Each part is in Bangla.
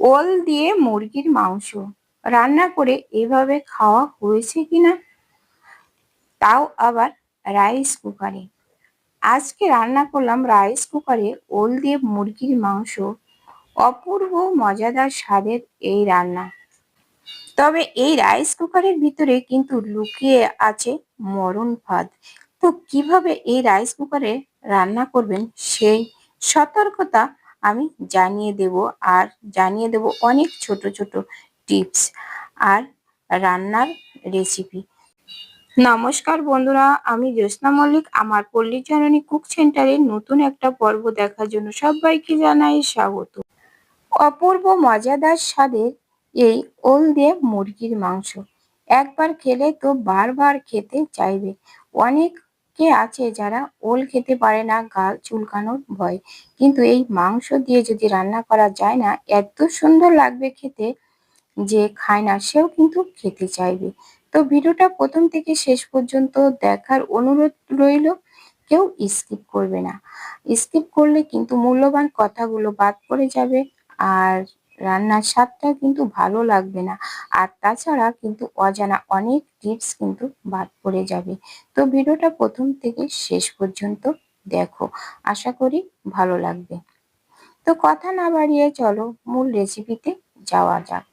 ওল দিয়ে মুরগির মাংস। রান্না করে এভাবে খাওয়া হয়েছে কিনা? তাও আবার রাইস কুকারে আজকে রান্না করলাম রাইস কুকারে ওল দিয়ে মুরগির মাংস। অপূর্ব মজাদার স্বাদের এই রান্না। তবে এই রাইস কুকারের ভিতরে কিন্তু লুকিয়ে আছে মরণ ফাঁদ তো কীভাবে এই রাইস কুকারে রান্না করবেন সেই সতর্কতা আমি জানিয়ে দেব আর জানিয়ে দেব অনেক ছোট ছোট টিপস আর রান্নার রেসিপি নমস্কার বন্ধুরা, আমি জ্যোৎস্না মল্লিক, আমার পল্লী পল্লীচরণী কুক সেন্টারে নতুন একটা পর্ব দেখার জন্য সবাইকে জানাই স্বাগত। অপূর্ব মজাদার স্বাদের এই ওল দিয়ে মুরগির মাংস। একবার খেলে তো বারবার খেতে চাইবে। অনেকে আছে যারা ওল খেতে পারে না, গাল চুলকানোর ভয়। কিন্তু এই মাংস দিয়ে যদি রান্না করা যায় না, এত সুন্দর লাগবে খেতে যে খায় না, সেও কিন্তু খেতে চাইবে। তো ভিডিওটা প্রথম থেকে শেষ পর্যন্ত দেখার অনুরোধ রইল, কেউ স্কিপ করবে না। স্কিপ করলে কিন্তু মূল্যবান কথাগুলো বাদ পড়ে যাবে, আর রান্নার স্বাদটা কিন্তু ভালো লাগবে না। আর তাছাড়া কিন্তু অজানা অনেক টিপস কিন্তু বাদ পড়ে যাবে। তো ভিডিওটা প্রথম থেকে শেষ পর্যন্ত দেখো। আশা করি ভালো লাগবে। তো কথা না বাড়িয়ে চলো মূল রেসিপিতে যাওয়া যাক।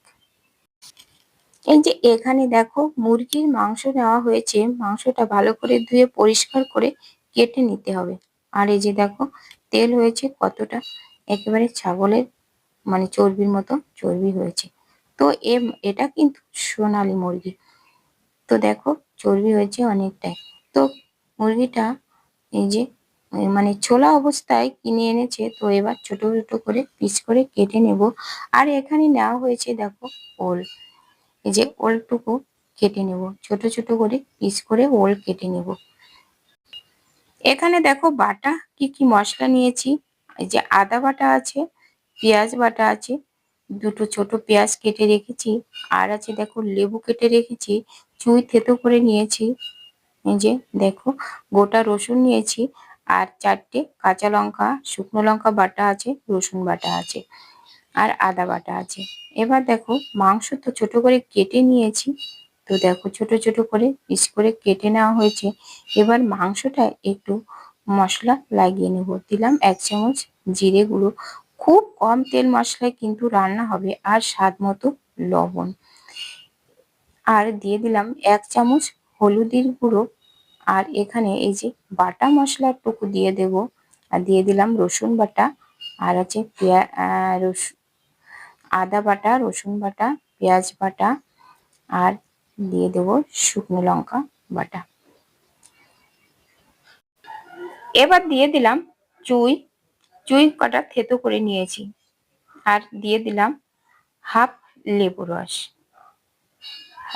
এই যে এখানে দেখো মুরগির মাংস নেওয়া হয়েছে। মাংসটা ভালো করে ধুয়ে পরিষ্কার করে কেটে নিতে হবে। আর এই যে দেখো তেল হয়েছে কতটা? একেবারে ছাগলের মানে চর্বির মতো চর্বি হয়েছে। তো এটা কিন্তু সোনালি মুরগি। তো দেখো, চর্বি হয়েছে অনেকটাই। তো মুরগিটা এই যে মানে ছোলা অবস্থায় কিনে এনেছে, তো এবার ছোট ছোট করে পিস করে কেটে নেব। আর এখানে নেওয়া হয়েছে দেখো, ওল। এই যে ওলটুকু কেটে নেব। ছোট ছোট করে পিস করে ওল কেটে নেব। এখানে দেখো বাটা, কি কি মশলা নিয়েছি। এই যে আদা বাটা আছে পেঁয়াজ বাটা আছে, দুটো ছোট পেঁয়াজ কেটে রেখেছি, আর আছে দেখো লেবু কেটে রেখেছি, চুই থেতো করে নিয়েছি, এই যে দেখো গোটা রসুন নিয়েছি, আর চারটে কাঁচা লঙ্কা, শুকনো লঙ্কা বাটা আছে, রসুন বাটা আছে, আর আদা বাটা আছে। এবার দেখো মাংস তো ছোট করে কেটে নিয়েছি, তো দেখো ছোট ছোট করে পিস করে কেটে নেওয়া হয়েছে, এবার মাংসটা একটু মশলা লাগিয়ে নেব, দিলাম এক চামচ জিরে গুঁড়ো খুব কম তেল মশলায় কিন্তু রান্না হবে আর স্বাদ মতো লবণ। আর দিয়ে দিলাম এক চামচ হলুদের গুঁড়ো। আর এখানে এই যে বাটা মশলার টুকু দিয়ে দেব। আর দিয়ে দিলাম রসুন বাটা। আর আছে রসুন আদা বাটা, রসুন বাটা, পেঁয়াজ বাটা। আর দিয়ে দেব শুকনো লঙ্কা বাটা। এবার দিয়ে দিলাম চুই চুই কটা থেতো করে নিয়েছি। আর দিয়ে দিলাম হাফ লেবু রস।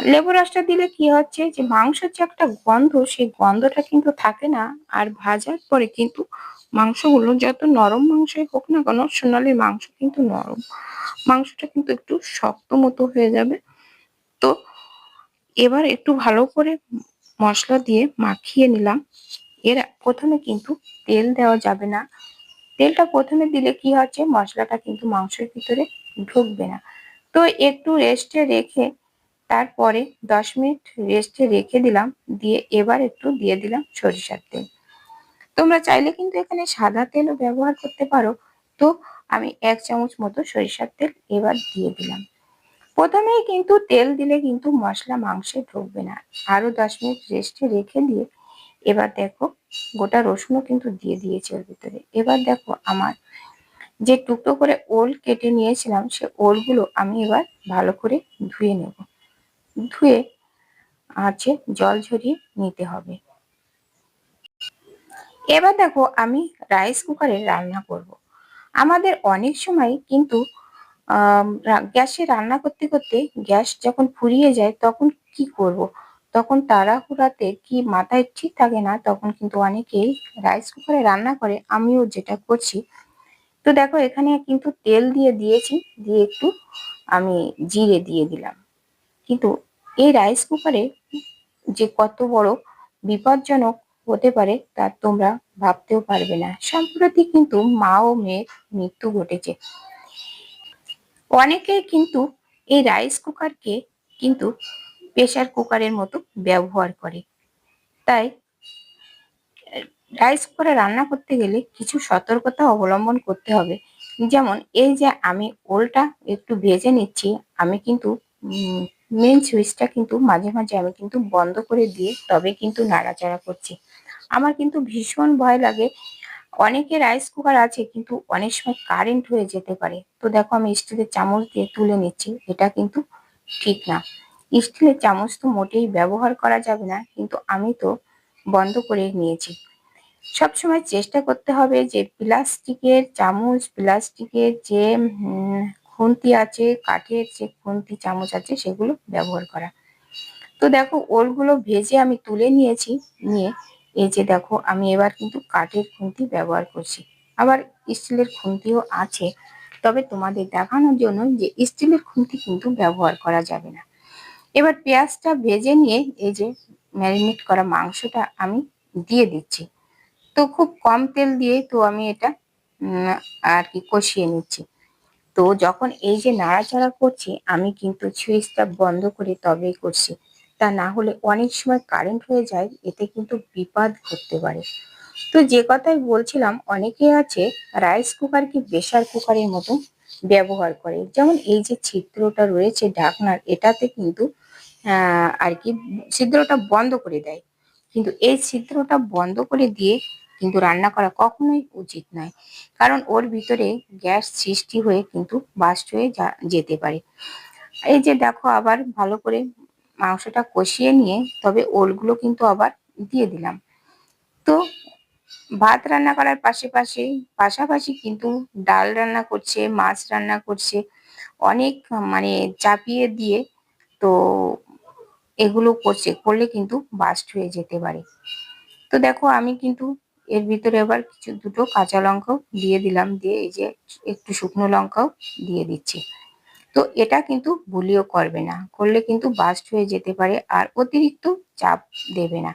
লেবু রসটা দিলে কি হচ্ছে যে, মাংসের যে একটা গন্ধ, সেই গন্ধটা কিন্তু থাকে না। আর ভাজার পরে কিন্তু মাংসগুলো যত নরম মাংসই হোক না কেন সোনালির মাংস কিন্তু নরম। মাংসটা কিন্তু একটু শক্ত মতো হয়ে যাবে। তো এবার একটু ভালো করে মশলা দিয়ে মাখিয়ে নিলাম। এর প্রথমে কিন্তু তেল দেওয়া যাবে না। তেলটা প্রথমে দিলে কি হচ্ছে মশলাটা কিন্তু মাংসের ভিতরে ঢুকবে না। তো একটু রেস্টে রেখে তারপরে দশ মিনিট রেস্টে রেখে দিলাম, দিয়ে এবার একটু দিয়ে দিলাম সরিষার তেল। তোমরা চাইলে কিন্তু এখানে সাদা তেলও ব্যবহার করতে পারো। তো আমি এক চামচ মতো সরিষার তেল এবার দিয়ে দিলাম। প্রথমেই কিন্তু তেল দিলে কিন্তু মশলা মাংসে ঢুকবে না। আরও দশ মিনিট রেস্টে রেখে দিয়ে এবার দেখো, গোটা রসুনও কিন্তু দিয়ে দিয়েছে ওর ভিতরে এবার দেখো আমার যে টুকরো করে ওল কেটে নিয়েছিলাম, সে ওলগুলো আমি এবার ভালো করে ধুয়ে নেব ধুয়ে আছে জল ঝরিয়ে নিতে হবে এবার দেখো আমি রাইস কুকারে রান্না করব। আমাদের অনেক সময় কিন্তু গ্যাসে রান্না করতে করতে গ্যাস যখন ফুরিয়ে যায়, তখন কি করব। তখন তাড়াহুড়াতে কি মাথায় ঠিক থাকে না, তখন কিন্তু অনেকেই রাইস কুকারে রান্না করে, আমিও যেটা করছি। তো দেখো, এখানে কিন্তু তেল দিয়ে দিয়েছি, দিয়ে একটু আমি জিরে দিয়ে দিলাম। কিন্তু এই রাইস কুকারে যে কত বড় বিপজ্জনক হতে পারে তা তোমরা ভাবতেও পারবে না। সম্প্রতি কিন্তু মা ও মেয়ের মৃত্যু ঘটেছে। অনেকেই কিন্তু এই রাইস কুকারকে কিন্তু প্রেশার কুকারের মতো ব্যবহার করে। তাই, রাইস কুকারে রান্না করতে গেলে কিছু সতর্কতা অবলম্বন করতে হবে। যেমন, এই যে আমি ওলটা একটু ভেজে নিচ্ছি, আমি কিন্তু মেন সুইচটা কিন্তু মাঝে মাঝে আমি কিন্তু বন্ধ করে দিয়ে তবে কিন্তু নাড়াচাড়া করছি। আমার কিন্তু ভীষণ ভয় লাগে। অনেকে রাইস কুকার আছে, কিন্তু অনেক সময় কারেন্ট হয়ে যেতে পারে। তো দেখো, আমি স্টিলের চামচ দিয়ে তুলে নিচ্ছি, এটা কিন্তু ঠিক না। স্টিলের চামচ তো মোটেই ব্যবহার করা যাবে না, কিন্তু আমি তো বন্ধ করে নিয়েছি। সবসময় চেষ্টা করতে হবে যে প্লাস্টিকের চামচ, প্লাস্টিকের যে খুন্তি আছে, কাঠের যে খুন্তি চামচ আছে, সেগুলো ব্যবহার করা। তো দেখো, ওলগুলো ভেজে আমি তুলে নিয়েছি, নিয়ে এই যে দেখো, আমি এবার কিন্তু কাঠের খুন্তি ব্যবহার করছি। আবার স্টিলের খুন্তিও আছে, তবে তোমাদের দেখানোর জন্য যে স্টিলের খুন্তি কিন্তু ব্যবহার করা যাবে না। এবার পেঁয়াজটা ভেজে নিয়ে এই যে ম্যারিনেট করা মাংসটা আমি দিয়ে দিচ্ছি। তো খুব কম তেল দিয়ে তো আমি এটা আর কি কষিয়ে নিচ্ছি। তো যখন এই যে নাড়াচাড়া করছি, আমি কিন্তু সুইচটা বন্ধ করে তবেই করছি। তা না হলে অনেক সময় কারেন্ট হয়ে যায়, এতে কিন্তু বিপদ ঘটতে পারে। তো যে কথাই বলছিলাম, অনেকে আছে রাইস কুকারকে প্রেশার কুকারের মতো ব্যবহার করে। যেমন এই যে ছিদ্রটা রয়েছে ঢাকনার, এটাতে কিন্তু আর কি ছিদ্রটা বন্ধ করে দেয়। কিন্তু এই ছিদ্রটা বন্ধ করে দিয়ে কিন্তু রান্না করা কখনোই উচিত নয়। কারণ ওর ভিতরে গ্যাস সৃষ্টি হয়ে কিন্তু বাস্ট হয়ে যেতে পারে। এই যে দেখো আবার ভালো করে মাংসটা কষিয়ে নিয়ে তবে ওলগুলো কিন্তু আবার দিয়ে দিলাম। তো ভাত রান্না করার পাশাপাশি পাশাপাশি কিন্তু ডাল রান্না করছে, মাছ রান্না করছে, অনেক মানে চাপিয়ে দিয়ে তো এগুলো করছে, করলে কিন্তু বাস্ট হয়ে যেতে পারে। তো দেখো, আমি কিন্তু এর ভিতরে আবার কিছু দুটো কাঁচা লঙ্কাও দিয়ে দিলাম, দিয়ে এই যে একটু শুকনো লঙ্কাও দিয়ে দিচ্ছি। তো এটা কিন্তু ভুলিও করবে না, করলে কিন্তু বাস্ট হয়ে যেতে পারে আর অতিরিক্ত চাপ দেবে না।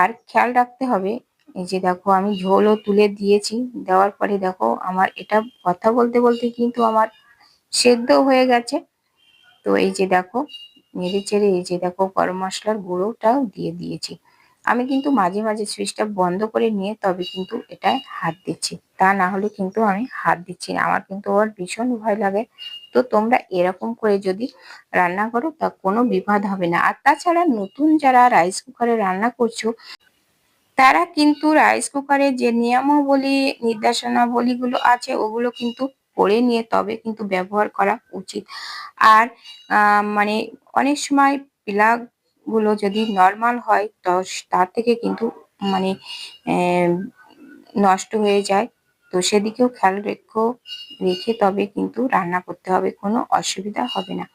আর খেয়াল রাখতে হবে, এই যে দেখো, আমি ঝোলও তুলে দিয়েছি, দেওয়ার পরে দেখো, আমার এটা কথা বলতে বলতে কিন্তু আমার সেদ্ধ হয়ে গেছে। তো এই যে দেখো নেড়ে চেড়ে এই যে দেখো গরম মশলার গুঁড়োটাও দিয়ে দিয়েছি। আমি কিন্তু মাঝে মাঝে সুইচটা বন্ধ করে নিয়ে তবে কিন্তু এটা হাত দিচ্ছি। তা না হলে কিন্তু আমি হাত দিচ্ছি না। আমার কিন্তু আবার ভীষণ ভয় লাগে। তো তোমরা এরকম করে যদি রান্না করো তা কোনো বিপদ হবে না। আর তাছাড়া নতুন যারা রাইস কুকারে রান্না করছ, তারা কিন্তু রাইস কুকারে যে নিয়মাবলী নির্দেশনাবলীগুলো আছে, ওগুলো কিন্তু পড়ে নিয়ে তবে কিন্তু ব্যবহার করা উচিত। আর মানে অনেক সময় প্লাগগুলো যদি নর্মাল হয়, তো তার থেকে কিন্তু মানে নষ্ট হয়ে যায়। তো সেদিকেও খেয়াল রেখো, রেখে তবে কিন্তু রান্না করতে হবে, কোনো অসুবিধা হবে না।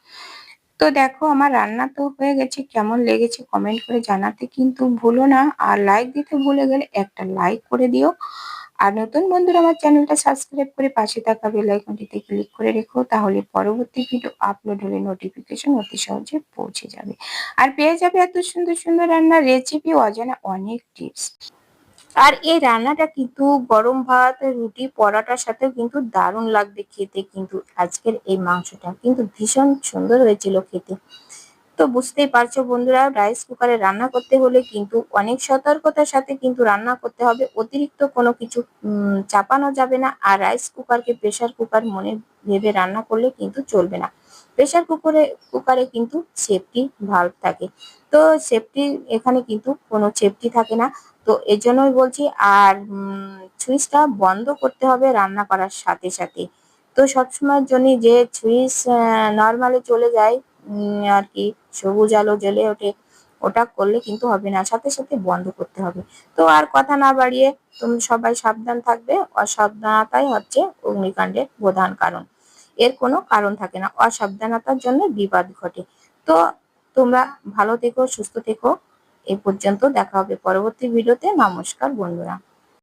তো দেখো, আমার রান্না তো হয়ে গেছে, কেমন লেগেছে কমেন্ট করে জানাতে কিন্তু ভুলো না। আর লাইক দিতে ভুলে গেলে একটা লাইক করে দিও। আর নতুন বন্ধুরা, আমার চ্যানেলটা সাবস্ক্রাইব করে পাশে থাকা বেল আইকনটিতে ক্লিক করে রেখো, তাহলে পরবর্তী ভিডিও আপলোড হলে নোটিফিকেশন অতি সহজে পৌঁছে যাবে। আর পেয়ে যাবে এত সুন্দর সুন্দর রান্নার রেসিপি অজানা অনেক টিপস আর এই রান্নাটা কিন্তু গরম ভাত, রুটি, পরাটার সাথেও কিন্তু দারুণ লাগবে খেতে, কিন্তু আজকের এই মাংসটা কিন্তু ভীষণ সুন্দর হয়েছিল খেতে। তো বুঝতেই পারছ বন্ধুরা রাইস কুকারে রান্না করতে হলে কিন্তু অনেক সতর্কতার সাথে কিন্তু রান্না করতে হবে। অতিরিক্ত কোনো কিছু চাপানো যাবে না আর রাইস কুকারকে প্রেশার কুকার মনে ভেবে রান্না করলে কিন্তু চলবে না। প্রেশার কুকারে কুকারে কিন্তু সেফটি ভাল্ব থাকে। তো সেফটি এখানে কিন্তু কোনো সেফটি থাকে না। তো এর জন্যই বলছি আর সুইচটা বন্ধ করতে হবে রান্না করার সাথে সাথে। তো সবসময়ের জন্য যে সুইচ নর্মালি চলে যায় আর কি, সবুজ আলো জ্বলে ওঠে। ওটা করলে কিন্তু হবে না। সাথে সাথে বন্ধ করতে হবে। তো আর কথা না বাড়িয়ে তুমি সবাই সাবধান থাকবে। অসাবধানতাই হচ্ছে অগ্নিকাণ্ডের প্রধান কারণ। এর কোনো কারণ থাকে না। অসাবধানতার জন্য বিবাদ ঘটে। তো তোমরা ভালো থেকো, সুস্থ থেকো। এ পর্যন্ত দেখা হবে পরবর্তী ভিডিওতে। নমস্কার বন্ধুরা।